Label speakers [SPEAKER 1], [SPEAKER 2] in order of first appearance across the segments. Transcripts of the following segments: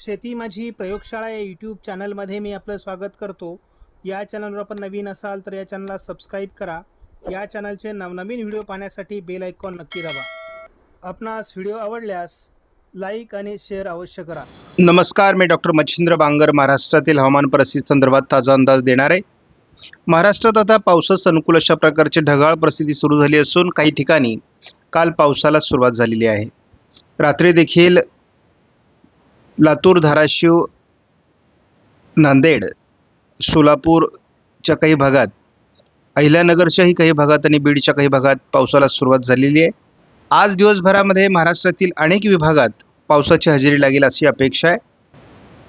[SPEAKER 1] शेती माझी प्रयोगशाळा या यूट्यूब चॅनलमध्ये मी आपलं स्वागत करतो. या चॅनलवर आपण नवीन असाल तर या चॅनलला सबस्क्राईब करा. या चॅनलचे नवनवीन व्हिडिओ पाहण्यासाठी बेल आयकॉन नक्की दाबा. आपणास व्हिडिओ आवडल्यास लाईक आणि शेअर अवश्य करा.
[SPEAKER 2] नमस्कार मी डॉक्टर मच्छिंद्र बांगर महाराष्ट्रातील हवामान परिस्थिती संदर्भात ताजा अंदाज देणार. आहे महाराष्ट्रात आता पावसास अनुकूल अशा प्रकारची ढगाळ परिस्थिती सुरू झाली असून काही ठिकाणी काल पावसाला सुरुवात झालेली आहे. रात्री देखील लातूर धाराशिव नांदेड सोलापूरच्या काही भागात अहिल्यानगरच्याही काही भागात आणि बीडच्या काही भागात पावसाला सुरुवात झालेली आहे. आज दिवसभरामध्ये महाराष्ट्रातील अनेक विभागात पावसाची हजेरी लागेल अशी अपेक्षा आहे.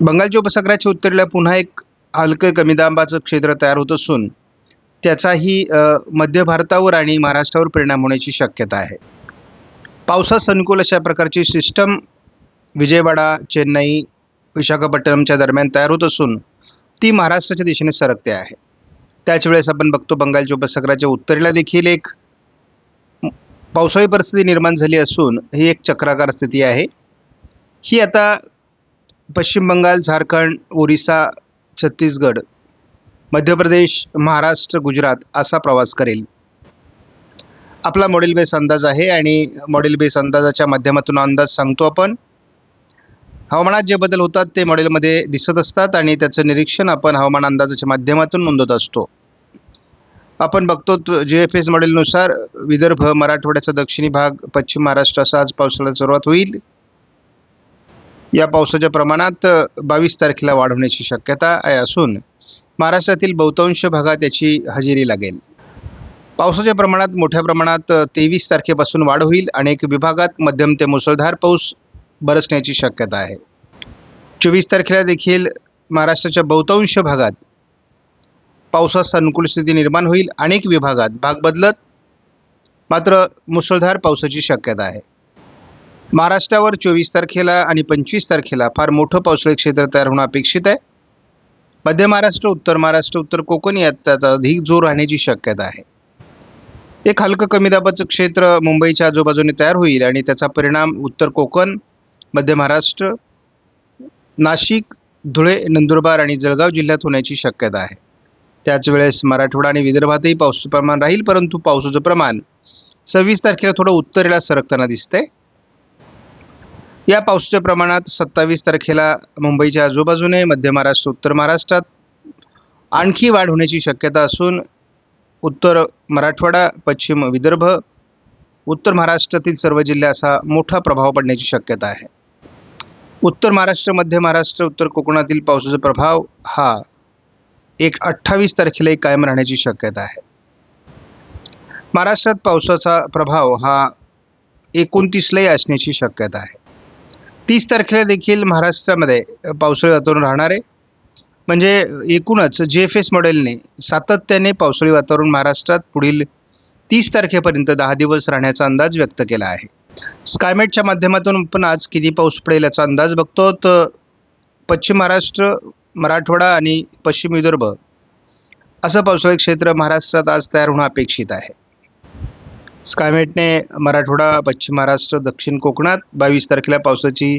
[SPEAKER 2] बंगालच्या उपसागराच्या उत्तरेला पुन्हा एक हलकं कमी दाबाचं क्षेत्र तयार होत असून त्याचाही मध्य भारतावर आणि महाराष्ट्रावर परिणाम होण्याची शक्यता आहे. पावसास अनुकूल अशा प्रकारची सिस्टम विजयवाडा चेन्नई विशाखापट्टणमच्या दरम्यान तयार होत असून ती महाराष्ट्राच्या दिशेने सरकते आहे. त्याच वेळेस आपण बघतो बंगालच्या उपसागराच्या उत्तरेला देखील एक पावसाळी परिस्थिती निर्माण झाली असून ही एक चक्राकार स्थिती आहे. ही आता पश्चिम बंगाल झारखंड ओरिसा छत्तीसगड मध्य प्रदेश महाराष्ट्र गुजरात असा प्रवास करेल. आपला मॉडेल बेस अंदाज आहे आणि मॉडेल बेस अंदाजाच्या माध्यमातून अंदाज सांगतो आपण. हवामानात जे बदल होतात ते मॉडेलमध्ये दिसत असतात आणि त्याचं निरीक्षण आपण हवामान अंदाजाच्या माध्यमातून नोंदवत असतो. आपण बघतो जी एफ एस मॉडेलनुसार विदर्भ मराठवाड्याचा दक्षिणी भाग पश्चिम महाराष्ट्राचा आज पावसाला सुरुवात होईल. या पावसाच्या प्रमाणात बावीस तारखेला वाढ होण्याची शक्यता आहे असून महाराष्ट्रातील बहुतांश भागात याची हजेरी लागेल. पावसाच्या प्रमाणात मोठ्या प्रमाणात तेवीस तारखेपासून वाढ होईल. अनेक विभागात मध्यम ते मुसळधार पाऊस बरसण्याची शक्यता आहे. चोवीस तारखेला देखील महाराष्ट्राच्या बहुतांश भागात पावसास अनुकूल स्थिती निर्माण होईल. अनेक विभागात भाग बदलत मात्र मुसळधार पावसाची शक्यता आहे. महाराष्ट्रावर चोवीस तारखेला आणि पंचवीस तारखेला फार मोठं पावसाळी क्षेत्र तयार होणं अपेक्षित आहे. मध्य महाराष्ट्र उत्तर महाराष्ट्र उत्तर कोकण यात त्याचा अधिक जोर राहण्याची शक्यता आहे. एक हलकं कमी दाबाचं क्षेत्र मुंबईच्या आजूबाजूने तयार होईल आणि त्याचा परिणाम उत्तर कोकण मध्य महाराष्ट्र नाशिक धुळे नंदुरबार आणि जळगाव जिल्ह्यात होण्याची शक्यता आहे. त्याच वेळेस मराठवाडा आणि विदर्भातही पावसाचं प्रमाण राहील परंतु पावसाचं प्रमाण सव्वीस तारखेला थोडं उत्तरेला सरकताना दिसतंय. या पावसाच्या प्रमाणात सत्तावीस तारखेला मुंबईच्या आजूबाजूने मध्य महाराष्ट्र उत्तर महाराष्ट्रात आणखी वाढ होण्याची शक्यता असून उत्तर मराठवाडा पश्चिम विदर्भ उत्तर महाराष्ट्रातील सर्व जिल्हे असा मोठा प्रभाव पडण्याची शक्यता आहे. उत्तर महाराष्ट्र मध्य महाराष्ट्र उत्तर कोकणातील पावसाचा प्रभाव हा एक अठ्ठावीस तारखेलाही कायम राहण्याची शक्यता आहे. महाराष्ट्रात पावसाचा प्रभाव हा एकोणतीसलाही असण्याची शक्यता आहे. तीस तारखेला देखील महाराष्ट्रामध्ये पावसाळी वातावरण राहणार आहे. म्हणजे एकूणच जे एफ एस मॉडेलने सातत्याने पावसाळी वातावरण महाराष्ट्रात पुढील तीस तारखेपर्यंत दहा दिवस राहण्याचा अंदाज व्यक्त केला आहे. स्कायमेटच्या माध्यमातून आपण आज किती पाऊस पडेल याचा अंदाज बघतो तर पश्चिम महाराष्ट्र मराठवाडा आणि पश्चिम विदर्भ असं पावसाळी क्षेत्र महाराष्ट्रात आज तयार होणं अपेक्षित आहे. स्कायमेटने मराठवाडा पश्चिम महाराष्ट्र दक्षिण कोकणात बावीस तारखेला पावसाची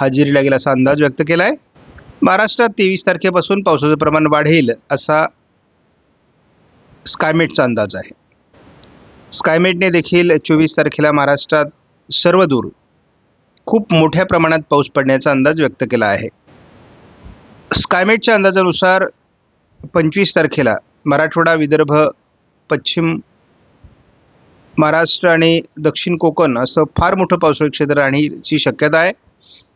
[SPEAKER 2] हजेरी लागेल असा अंदाज व्यक्त केला आहे महाराष्ट्रात तेवीस तारखेपासून पावसाचं प्रमाण वाढेल असा स्कायमेटचा अंदाज आहे. स्कायमेटने देखील चोवीस तारखेला महाराष्ट्रात सर्वदूर खूप मोठ्या प्रमाणात पाऊस पडण्याचा अंदाज व्यक्त केला आहे. स्कायमेटच्या अंदाजानुसार पंचवीस तारखेला मराठवाडा विदर्भ पश्चिम महाराष्ट्र आणि दक्षिण कोकण असं फार मोठं पावसाळी क्षेत्र राहण्याची शक्यता आहे.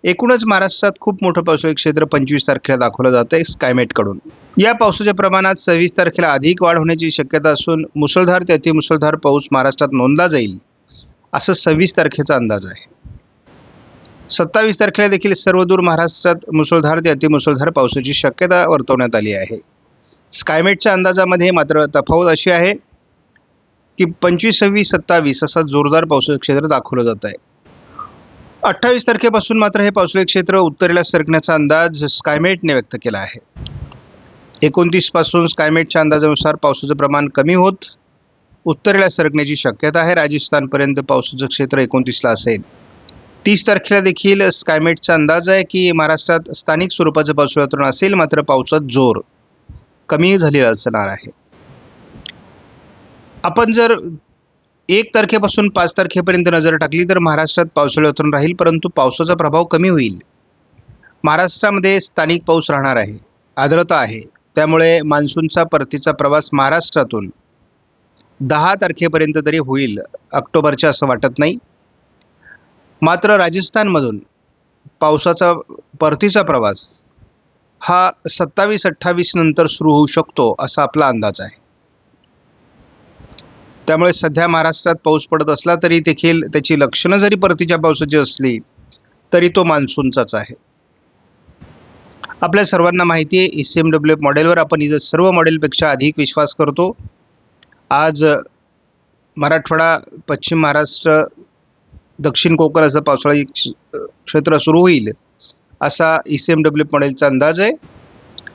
[SPEAKER 2] एकूणच महाराष्ट्रात खूप मोठं पावसाळी क्षेत्र पंचवीस तारखेला दाखवलं जातं आहे स्कायमेटकडून या पावसाच्या प्रमाणात सव्वीस तारखेला अधिक वाढ होण्याची शक्यता असून मुसळधार ते अतिमुसळधार पाऊस महाराष्ट्रात नोंदला जाईल. असं सव्वीस तारखेचा अंदाज आहे. सत्तावीस तारखेला देखील सर्वदूर महाराष्ट्रात मुसळधार ते अतिमुसळधार पावसाची शक्यता वर्तवण्यात आली आहे. स्कायमेटच्या अंदाजामध्ये मात्र तफावत अशी आहे की पंचवीस सव्वीस सत्तावीस असा जोरदार पावसाळी क्षेत्र दाखवलं जात आहे. अठ्ठावीस तारखेपासून मात्र हे पावसाळी क्षेत्र उत्तरेला सरकण्याचा अंदाज स्कायमेटने व्यक्त केला आहे. एकोणतीसपासून स्कायमेटच्या अंदाजानुसार पावसाचं प्रमाण कमी होत उत्तरेला सरकण्याची शक्यता आहे. राजस्थानपर्यंत पावसाचं क्षेत्र एकोणतीसला असेल. तीस तारखेला देखील स्कायमेटचा अंदाज आहे की महाराष्ट्रात स्थानिक स्वरूपाचं पावसाळी वातावरण असेल मात्र पावसात जोर कमी झालेला असणार आहे. आपण जर एक तारखेपासून पाच तारखेपर्यंत नजर टाकली तर महाराष्ट्रात पावसाळी वातावरण राहील परंतु पावसाचा प्रभाव कमी होईल. महाराष्ट्रामध्ये स्थानिक पाऊस राहणार आहे. आर्द्रता आहे. त्यामुळे मान्सूनचा परतीचा प्रवास महाराष्ट्रातून दहा तारखेपर्यंत तरी होईल. ऑक्टोबरच्या असं वाटत नाही. मात्र राजस्थानमधून पावसाचा परतीचा प्रवास हा सत्तावीस अठ्ठावीस नंतर सुरू होऊ शकतो असा आपला अंदाज आहे. त्यामुळे सध्या महाराष्ट्रात पाऊस पडत असला तरी देखील त्याची लक्षणं जरी परतीच्या पावसाची असली तरी तो मान्सूनचाच आहे. आपल्या सर्वांना माहिती आहे एस एम डब्ल्यू एफ मॉडेलवर आपण इथं सर्व मॉडेलपेक्षा अधिक विश्वास करतो. आज मराठवाडा पश्चिम महाराष्ट्र दक्षिण कोकण असं पावसाळी क्षेत्र सुरू होईल असा ई सी एम डब्ल्यू मॉडेलचा अंदाज आहे.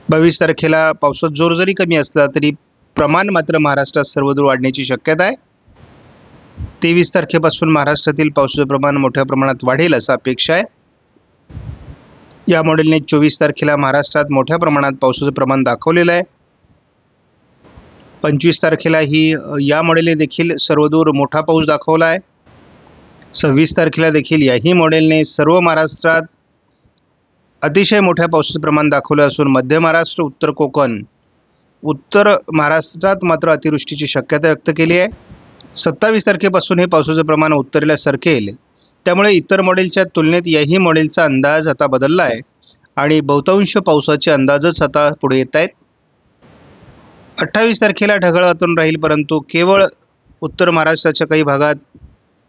[SPEAKER 2] बावीस तारखेला पावसात जोर जरी कमी असला तरी प्रमाण मात्र महाराष्ट्रात सर्वदूर वाढण्याची शक्यता आहे. तेवीस तारखेपासून महाराष्ट्रातील पावसाचं प्रमाण मोठ्या प्रमाणात वाढेल असं अपेक्षा आहे. या मॉडेलने चोवीस तारखेला महाराष्ट्रात मोठ्या प्रमाणात पावसाचं प्रमाण दाखवलेलं आहे. पंचवीस तारखेला ही या मॉडेलने देखील सर्वदूर मोठा पाऊस दाखवला आहे. सव्वीस तारखेला देखील याही मॉडेलने सर्व महाराष्ट्रात अतिशय मोठ्या पावसाचं प्रमाण दाखवलं असून मध्य महाराष्ट्र उत्तर कोकण उत्तर महाराष्ट्रात मात्र अतिवृष्टीची शक्यता व्यक्त केली आहे. सत्तावीस तारखेपासून हे पावसाचं प्रमाण उत्तरेला सरकेल. त्यामुळे इतर मॉडेलच्या तुलनेत याही मॉडेलचा अंदाज आता बदलला आहे. आणि बहुतांश पावसाचे अंदाजच आता पुढे येत आहेत. अठ्ठावीस तारखेला ढगाळ वातावरण राहील परंतु केवळ उत्तर महाराष्ट्राच्या काही भागात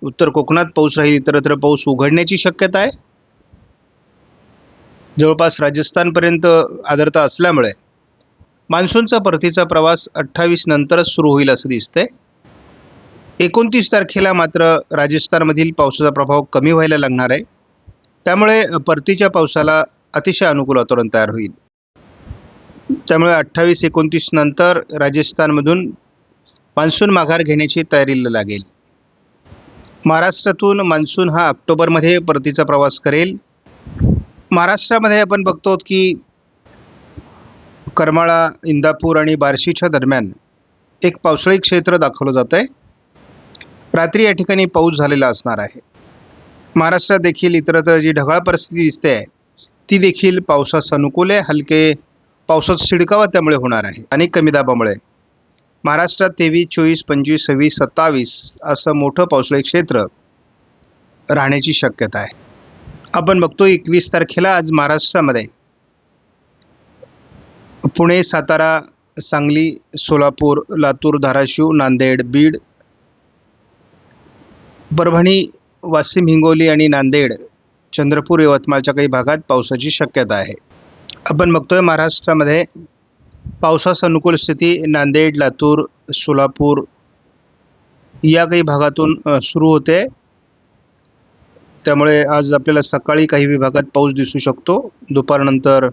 [SPEAKER 2] उत्तर कोकणात पाऊस राहील इतरत्र पाऊस उघडण्याची शक्यता आहे. जवळपास राजस्थानपर्यंत आदरता असल्यामुळे मान्सूनचा परतीचा प्रवास अठ्ठावीस नंतरच सुरू होईल असं दिसतंय. एकोणतीस तारखेला मात्र राजस्थानमधील पावसाचा प्रभाव कमी व्हायला लागणार आहे. त्यामुळे परतीच्या पावसाला अतिशय अनुकूल वातावरण तयार होईल. त्यामुळे अठ्ठावीस एकोणतीस नंतर राजस्थानमधून मान्सून माघार घेण्याची तयारीला लागेल. महाराष्ट्रातून मान्सून हा ऑक्टोबरमध्ये परतीचा प्रवास करेल. महाराष्ट्रामध्ये आपण बघतो की करमाळा इंदापूर आणि बार्शीच्या दरम्यान एक पावसाळी क्षेत्र दाखवलं जात आहे रात्री या ठिकाणी पाऊस झालेला असणार आहे. महाराष्ट्रात देखील इतरत्र जी ढगाळ परिस्थिती दिसते आहे ती देखील पावसास अनुकूल आहे. हलके पावसाचा शिडकावा त्यामुळे होणार आहे आणि कमी दाबामुळे. महाराष्ट्रात तेवीस चोवीस पंचवीस सव्वीस सत्तावीस असं मोठं पावसाळी क्षेत्र राहण्याची शक्यता आहे. आपण बघतो एकवीस तारखेला आज महाराष्ट्रामध्ये पुणे सातारा सांगली सोलापूर लातूर धाराशिव नांदेड बीड परभणी वाशिम हिंगोली आणि नांदेड चंद्रपूर यवतमाळच्या काही भागात पावसाची शक्यता आहे. आपण बघतोय महाराष्ट्रामध्ये पावसास अनुकूल स्थिती नांदेड लातूर सोलापूर या काही भागातून सुरू होते. त्यामुळे आज आपल्याला सकाळी काही विभागात पाऊस दिसू शकतो. दुपारनंतर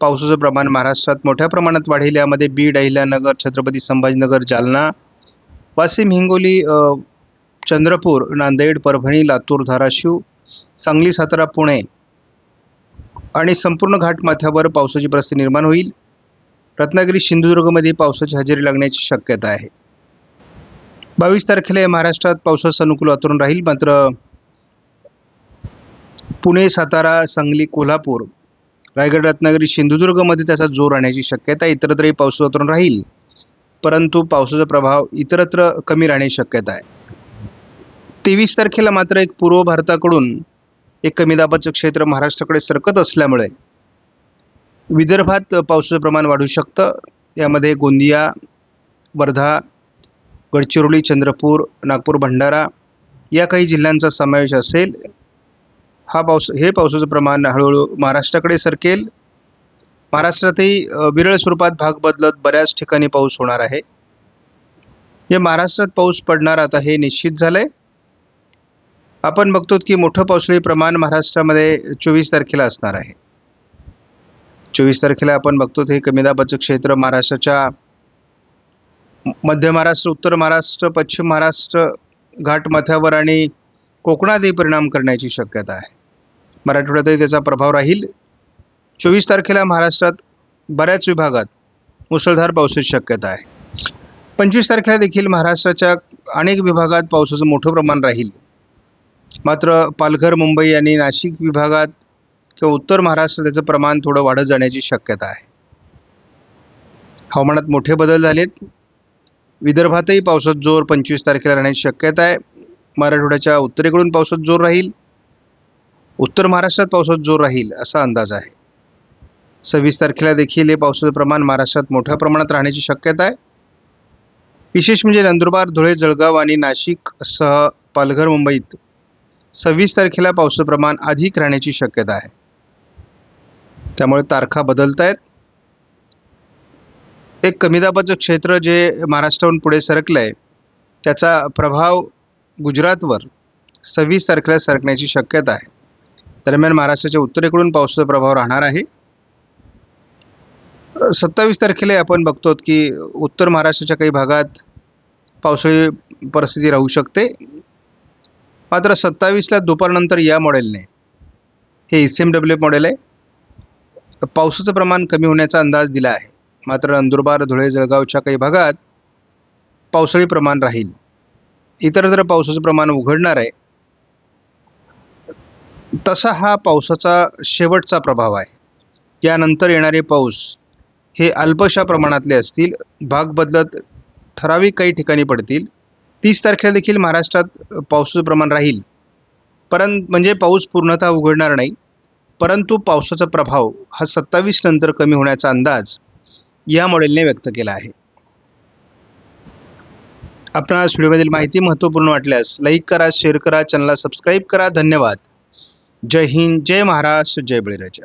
[SPEAKER 2] पावसाचं प्रमाण महाराष्ट्रात मोठ्या प्रमाणात वाढेल. यामध्ये बीड अहिल्यानगर छत्रपती संभाजीनगर जालना वाशिम हिंगोली चंद्रपूर नांदेड परभणी लातूर धाराशिव सांगली सातारा पुणे आणि संपूर्ण घाटमाथ्यावर पावसाची परिस्थिती निर्माण होईल. रत्नागिरी सिंधुदुर्गमध्ये पावसाची हजेरी लागण्याची शक्यता आहे. बावीस तारखेला या महाराष्ट्रात पावसाचं अनुकूल वातावरण राहील. मात्र पुणे सातारा सांगली कोल्हापूर रायगड रत्नागिरी सिंधुदुर्गमध्ये त्याचा जोर राहण्याची शक्यता आहे. इतरत्रही पावसाचं वातावरण राहील. परंतु पावसाचा प्रभाव इतरत्र कमी राहण्याची शक्यता आहे. तेवीस तारखेला मात्र एक पूर्व भारताकडून एक कमी दाबाचं क्षेत्र महाराष्ट्राकडे सरकत असल्यामुळे विदर्भात पावसाचं प्रमाण वाढू शकतं. यामध्ये गोंदिया वर्धा गडचिरोली चंद्रपूर नागपूर भंडारा या काही जिल्ह्यांचा समावेश असेल. हा पाऊस हे पावसाचं प्रमाण हळूहळू महाराष्ट्राकडे सरकेल. महाराष्ट्रातही विरळ स्वरूपात भाग बदलत बऱ्याच ठिकाणी पाऊस होणार आहे. हे महाराष्ट्रात पाऊस पडणार आता हे निश्चित झालं आहे आपण बघतो की मोठं पावसाळी प्रमाण महाराष्ट्रामध्ये चोवीस तारखेला असणार आहे. चोवीस तारखेला आपण बघतो हे कमी दाबाचं क्षेत्र महाराष्ट्राच्या मध्य महाराष्ट्र उत्तर महाराष्ट्र पश्चिम महाराष्ट्र घाटमाथ्यावर आणि कोकणातही परिणाम करण्याची शक्यता आहे. मराठवाड्यातही त्याचा प्रभाव राहील. चोवीस तारखेला महाराष्ट्रात बऱ्याच विभागात मुसळधार पावसाची शक्यता आहे. पंचवीस तारखेला देखील महाराष्ट्राच्या अनेक विभागात पावसाचं मोठं प्रमाण राहील. मात्र पालघर मुंबई आणि नाशिक विभागात किंवा उत्तर महाराष्ट्रात त्याचं प्रमाण थोडं वाढत जाण्याची शक्यता आहे. हवामानात मोठे बदल झालेत. विदर्भातही पावसात जोर पंचवीस तारखेला राहण्याची शक्यता आहे. मराठवाड्याच्या उत्तरेकडून पावसात जोर राहील. उत्तर महाराष्ट्रात पावसात जोर राहील असा अंदाज आहे. सव्वीस तारखेला देखील हे पावसाचं प्रमाण महाराष्ट्रात मोठ्या प्रमाणात राहण्याची शक्यता आहे. विशेष म्हणजे नंदुरबार धुळे जळगाव आणि नाशिकसह पालघर मुंबईत सव्वीस तारखेला पावसाचं प्रमाण अधिक राहण्याची शक्यता आहे. त्यामुळे तारखा बदलत आहेत एक कमी दाबाचं क्षेत्र जे महाराष्ट्राहून पुढे सरकलं आहे त्याचा प्रभाव गुजरातवर सव्वीस तारखेला सरकण्याची शक्यता आहे. दरम्यान महाराष्ट्राच्या उत्तरेकडून पावसाचा प्रभाव राहणार आहे. सत्तावीस तारखेला आपण बघतो की उत्तर महाराष्ट्राच्या काही भागात पावसाळी परिस्थिती राहू शकते. मात्र सत्तावीसला दुपारनंतर या मॉडेलने हे S C M W model आहे. पावसाचं प्रमाण कमी होण्याचा अंदाज दिला आहे. मात्र नंदुरबार धुळे जळगावच्या काही भागात पावसाळी प्रमाण राहील. इतर जर पावसाचं प्रमाण उघडणार आहे तसा हा पावसाचा शेवटचा प्रभाव आहे. यानंतर येणारे पाऊस हे अल्पशा प्रमाणातले असतील. भाग बदलत ठराविक काही ठिकाणी पडतील. तीस तारखेला देखील महाराष्ट्रात पावसाचं प्रमाण राहील. परं म्हणजे पाऊस पूर्णतः उघडणार नाही. परंतु पावसाचा प्रभाव हा सत्तावीस नंतर कमी होण्याचा अंदाज या मॉडेलने व्यक्त केला आहे. आपणास व्हिडिओमधील माहिती महत्त्वपूर्ण वाटल्यास लाईक करा शेअर करा चॅनलला सबस्क्राईब करा. धन्यवाद. जय हिंद जय महाराष्ट्र जय बळीराजा.